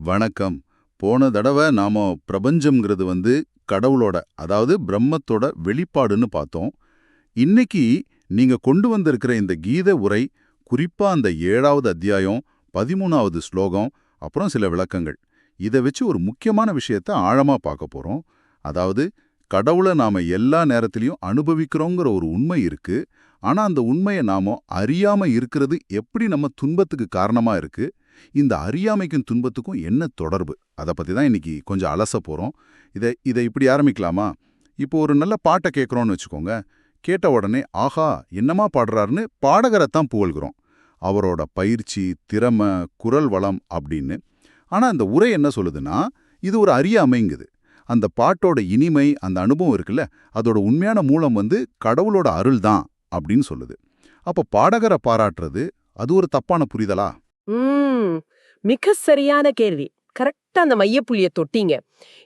வணக்கம். போன தடவை நாம பிரபஞ்சம்ங்கிறது வந்து கடவுளோட அதாவது பிரம்மத்தோட வெளிப்பாடுன்னு பார்த்தோம். இன்னைக்கு நீங்க கொண்டு வந்திருக்கிற இந்த கீத உரை குறிப்பா அந்த ஏழாவது அத்தியாயம் பதிமூணாவது ஸ்லோகம் அப்புறம் சில விளக்கங்கள். இதை வச்சு ஒரு முக்கியமான விஷயத்த ஆழமா பார்க்க போறோம். அதாவது கடவுளை நாம எல்லா நேரத்திலையும் அனுபவிக்கிறோங்கிற ஒரு உண்மை இருக்கு. ஆனா அந்த உண்மையை நாம அறியாம இருக்கிறது எப்படி நம்ம துன்பத்துக்கு காரணமா இருக்கு? இந்த அறியாமைக்கும் துன்பத்துக்கும் என்ன தொடர்பு? அதை பத்தி தான் இன்னைக்கு கொஞ்சம் அலச போறோம். இதை இதை இப்படி ஆரம்பிக்கலாமா? இப்போ ஒரு நல்ல பாட்டை கேட்குறோன்னு வச்சுக்கோங்க. கேட்ட உடனே ஆஹா என்னமா பாடுறாருன்னு பாடகரைத்தான் புகழ்கிறோம். அவரோட பயிற்சி திறமை குரல் வளம் அப்படின்னு. ஆனா அந்த உரை என்ன சொல்லுதுன்னா இது ஒரு அறியாமைங்குது. அந்த பாட்டோட இனிமை அந்த அனுபவம் இருக்குல்ல அதோட உண்மையான மூலம் வந்து கடவுளோட அருள் தான் அப்படின்னு சொல்லுது. அப்ப பாடகரை பாராட்டுறது அது ஒரு தப்பான புரிதலா? ம். மிக சரியான கேள்வி. கரெக்டா அந்த மையப்புள்ளிய தொட்டீங்க.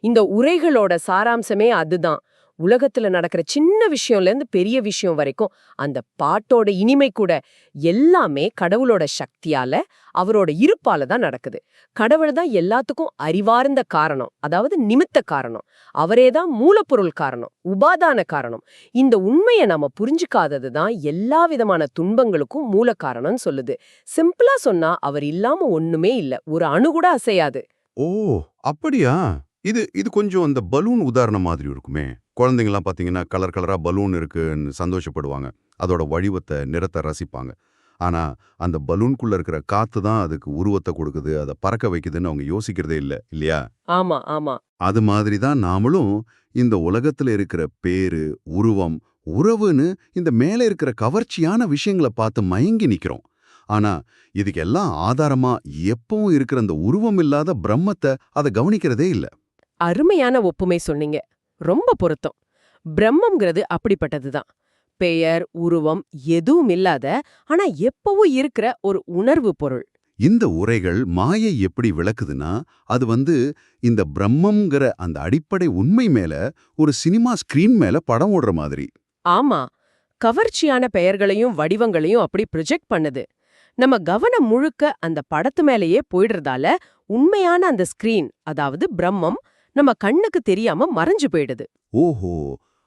இந்த உரைகளோட சாராம்சமே அதுதான். உலகத்துல நடக்கிற சின்ன விஷயம்ல இருந்து பெரிய விஷயம் வரைக்கும் அந்த பாட்டோட இனிமை கூட எல்லாமே கடவுளோட சக்தியால அவரோட இருப்பால தான் நடக்குது. கடவுள் தான் எல்லாத்துக்கும் அறிவார்ந்த காரணம் அதாவது நிமித்த காரணம். அவரே தான் மூலப்பொருள் காரணம் உபாதான காரணம். இந்த உண்மையை நாம புரிஞ்சுக்காதது தான் எல்லா விதமான துன்பங்களுக்கும் மூல காரணம்னு சொல்லுது. சிம்பிளா சொன்னா அவர் இல்லாம ஒண்ணுமே இல்ல ஒரு அணு கூட அசையாது. ஓ அப்படியா? இது இது கொஞ்சம் அந்த பலூன் உதாரணம் மாதிரி இருக்குமே. குழந்தைங்கலாம் பார்த்தீங்கன்னா கலர் கலரா பலூன் இருக்குன்னு சந்தோஷப்படுவாங்க. அதோட வடிவத்தை நிறத்தை ரசிப்பாங்க. ஆனா அந்த பலூனுக்குள்ள இருக்கிற காத்து தான் அதுக்கு உருவத்தை கொடுக்குது அதை பறக்க வைக்குதுன்னு அவங்க யோசிக்கிறதே இல்லை இல்லையா? ஆமா ஆமா. அது மாதிரி தான் நாமளும் இந்த உலகத்துல இருக்கிற பேரு உருவம் உறவுன்னு இந்த மேலே இருக்கிற கவர்ச்சியான விஷயங்களை பார்த்து மயங்கி நிக்கிறோம். ஆனா இதுக்கெல்லாம் ஆதாரமா எப்பவும் இருக்கிற அந்த உருவம் இல்லாத பிரம்மத்தை அதை கவனிக்கிறதே இல்ல. அருமையான ஒப்புமை சொன்னீங்க. ரொம்ப பொருத்தம். பிரம்மம்ங்கிறது அப்படிப்பட்டதுதான். பெயர் உருவம் எதுவும் இல்லாத ஆனா எப்பவும் இருக்கிற ஒரு உணர்வு பொருள். இந்த உரைகள் மாயை எப்படி விளக்குதுன்னா அது வந்து இந்த பிரம்மம்ங்கிற அந்த அடிப்படை உண்மை மேல ஒரு சினிமா ஸ்கிரீன் மேல படம் ஓடுற மாதிரி. ஆமா. கவர்ச்சியான பெயர்களையும் வடிவங்களையும் அப்படி ப்ரொஜெக்ட் பண்ணுது. நம்ம கவனம் முழுக்க அந்த படத்து மேலேயே போயிடுறதால உண்மையான அந்த ஸ்கிரீன் அதாவது பிரம்மம் நம்ம கண்ணுக்கு தெரியாம மறைஞ்சு போயிடுது. ஓஹோ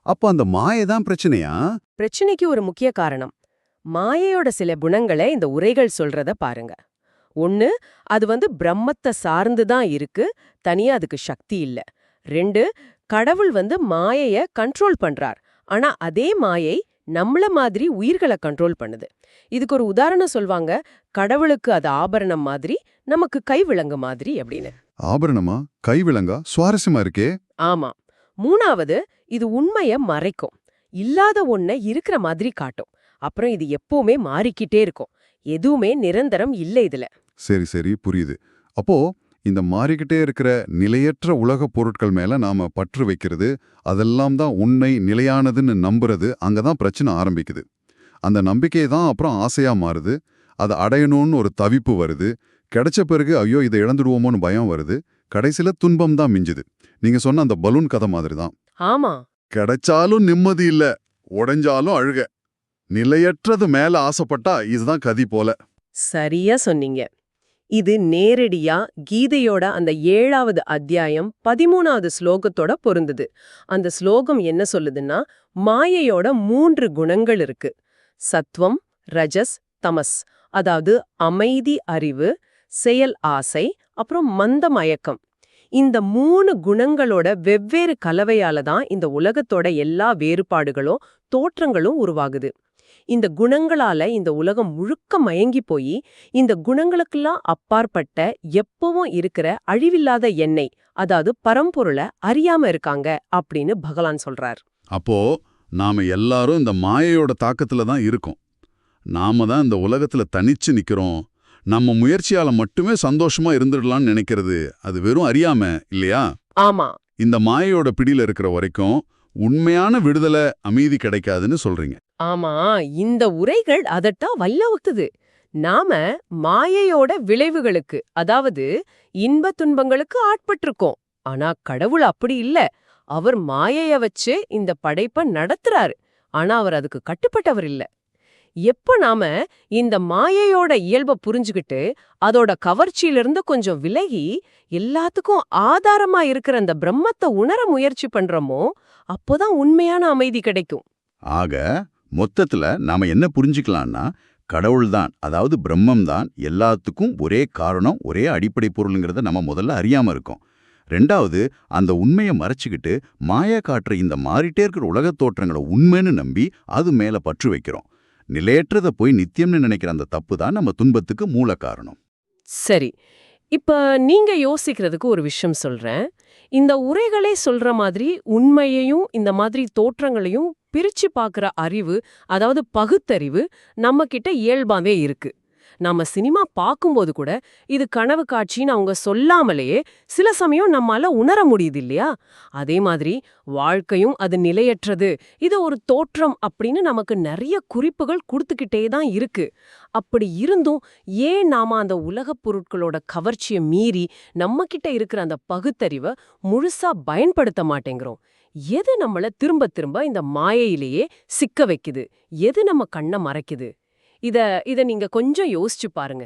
அப்ப அந்த மாயை தான் பிரச்சனையா? பிரச்சனைக்கு ஒரு முக்கிய காரணம். மாயையோட சில குணங்களை இந்த உரைகள் சொல்றத பாருங்க. ஒன்னு அது வந்து பிரம்மத்தை சார்ந்து தான் இருக்கு தனியா அதுக்கு சக்தி இல்ல. ரெண்டு கடவுள் வந்து மாயைய கண்ட்ரோல் பண்றார். ஆனா அதே மாயை நம்மள மாதிரி உயிர்களை கண்ட்ரோல் பண்ணுது. இதுக்கு ஒரு உதாரணம் சொல்வாங்க கடவுளுக்கு அது ஆபரணம் மாதிரி நமக்கு கைவிலங்கு மாதிரி அப்படின்னு. ஆபரணமா? கைவிலங்கா சுவாரஸ்யமா இருக்கே. ஆமா. மூணாவது இது உண்மைய மறைக்கும். இல்லாத ஒன்ன இருக்கிற மாதிரி காட்டும். அப்புறம் இது எப்பவுமே மாறிக்கிட்டே இருக்கும். எதுவுமே நிரந்தரம் இல்ல இதுல. சரி சரி. புரியுது. அப்போ இந்த மாறிக்கிட்டே இருக்கிற நிலையற்ற உலகப் பொருட்கள் மேல நாம பற்று வைக்கிறது அதெல்லாம் தான் உண்மை நிலையானதுன்னு நம்புறது அங்கதான் பிரச்சனை ஆரம்பிக்குது. அந்த நம்பிக்கை தான் அப்புறம் ஆசையா மாறுது. அதை அடையணும்னு ஒரு தவிப்பு வருது. கிடைச்ச பிறகு ஐயோ இதை இழந்துடுவோமோன்னு பயம் வருது. கடைசியில துன்பம் தான் மிஞ்சுது. நீங்க சொன்ன அந்த பலூன் கதை மாதிரி தான். ஆமா. கிடைச்சாலும் நிம்மதி இல்ல உடைஞ்சாலும் அழுக. நிலையற்றது மேல ஆசைப்பட்டா இதுதான் கதி போல. சரியா சொன்னீங்க. இது நேரடியா கீதையோட அந்த ஏழாவது அத்தியாயம் பதிமூணாவது ஸ்லோகத்தோட பொருந்துது. அந்த ஸ்லோகம் என்ன சொல்லுதுன்னா மாயையோட மூன்று குணங்கள் இருக்கு. சத்வம் ரஜஸ் தமஸ். அதாவது அமைதி அறிவு செயல் ஆசை அப்புறம் மந்த மயக்கம். இந்த மூணு குணங்களோட வெவ்வேறு கலவையால தான் இந்த உலகத்தோட எல்லா வேறுபாடுகளும் தோற்றங்களும் உருவாகுது. இந்த குணங்களால இந்த உலகம் முழுக்க மயங்கி போய் இந்த குணங்களுக்கெல்லாம் அப்பாற்பட்ட எப்பவும் இருக்கிற அழிவில்லாத எண்ணெய் அதாவது பரம்பொருளை அறியாம இருக்காங்க அப்படின்னு பகவான் சொல்றார். அப்போ நாம எல்லாரும் இந்த மாயையோட தாக்கத்துல தான் இருக்கோம். நாம தான் இந்த உலகத்துல தனிச்சு நிக்கிறோம். நம்ம முயற்சியால மட்டுமே சந்தோஷமா இருந்துடலாம்னு நினைக்கிறது அது வெறும் அறியாம இல்லையா? ஆமா. இந்த மாயையோட பிடியில இருக்கிற வரைக்கும் உண்மையான விடுதலை அமைதி கிடைக்காதுன்னு சொல்றீங்க. ஆமா இந்த உரைகள் அதட்டா வல்லவுத்துது. நாம மாயையோட விளைவுகளுக்கு அதாவது இன்ப துன்பங்களுக்கு ஆட்பட்டிருக்கோம். ஆனா கடவுள் அப்படி இல்ல. அவர் மாயைய வச்சு இந்த படைப்ப நடத்துறாரு. ஆனா அவர் அதுக்கு கட்டுப்பட்டவர் இல்ல. எப்ப நாம இந்த மாயையோட இயல்பை புரிஞ்சுகிட்டு அதோட கவர்ச்சியிலிருந்து கொஞ்சம் விலகி எல்லாத்துக்கும் ஆதாரமா இருக்கிற அந்த பிரம்மத்தை உணர முயற்சி பண்றோமோ அப்போதான் உண்மையான அமைதி கிடைக்கும். ஆக மொத்தத்துல நாம என்ன புரிஞ்சுக்கலாம்னா கடவுள்தான் அதாவது பிரம்மம் தான் எல்லாத்துக்கும் ஒரே காரணம் ஒரே அடிப்படை பொருளுங்கிறத நம்ம முதல்ல அறியாம இருக்கோம். ரெண்டாவது அந்த உண்மையை மறைச்சுக்கிட்டு மாயா காட்டுற இந்த மாறிட்டே இருக்கிற உலகத் தோற்றங்களை உண்மைன்னு நம்பி அது மேல பற்று வைக்கிறோம். நிலையற்றதை போய் நித்தியம்னு நினைக்கிற அந்த தப்பு தான் நம்ம துன்பத்துக்கு மூல காரணம். சரி. இப்ப நீங்க யோசிக்கிறதுக்கு ஒரு விஷயம் சொல்றேன். இந்த உரைகளே சொல்ற மாதிரி உண்மையையும் இந்த மாதிரி தோற்றங்களையும் பிரிச்சு பார்க்குற அறிவு அதாவது பகுத்தறிவு நம்ம கிட்ட இயல்பாவே இருக்கு. நாம சினிமா பார்க்கும்போது கூட இது கனவு காட்சின்னு அவங்க சொல்லாமலேயே சில சமயம் நம்மால உணர முடியுது இல்லையா? அதே மாதிரி வாழ்க்கையும் அது நிலையற்றது. இது ஒரு தோற்றம் அப்படின்னு நமக்கு நிறைய குறிப்புகள் கொடுத்துக்கிட்டே தான் இருக்கு. அப்படி இருந்தும் ஏன் நாம அந்த உலகப் பொருட்களோட கவர்ச்சியை மீறி நம்மக்கிட்ட இருக்கிற அந்த பகுத்தறிவை முழுசா பயன்படுத்த மாட்டேங்கிறோம்? எது நம்மள திரும்ப திரும்ப இந்த மாயையிலேயே சிக்க வைக்குது? எது நம்ம கண்ணை மறைக்குது? இத இத நீங்க கொஞ்சம் யோசிச்சு பாருங்க.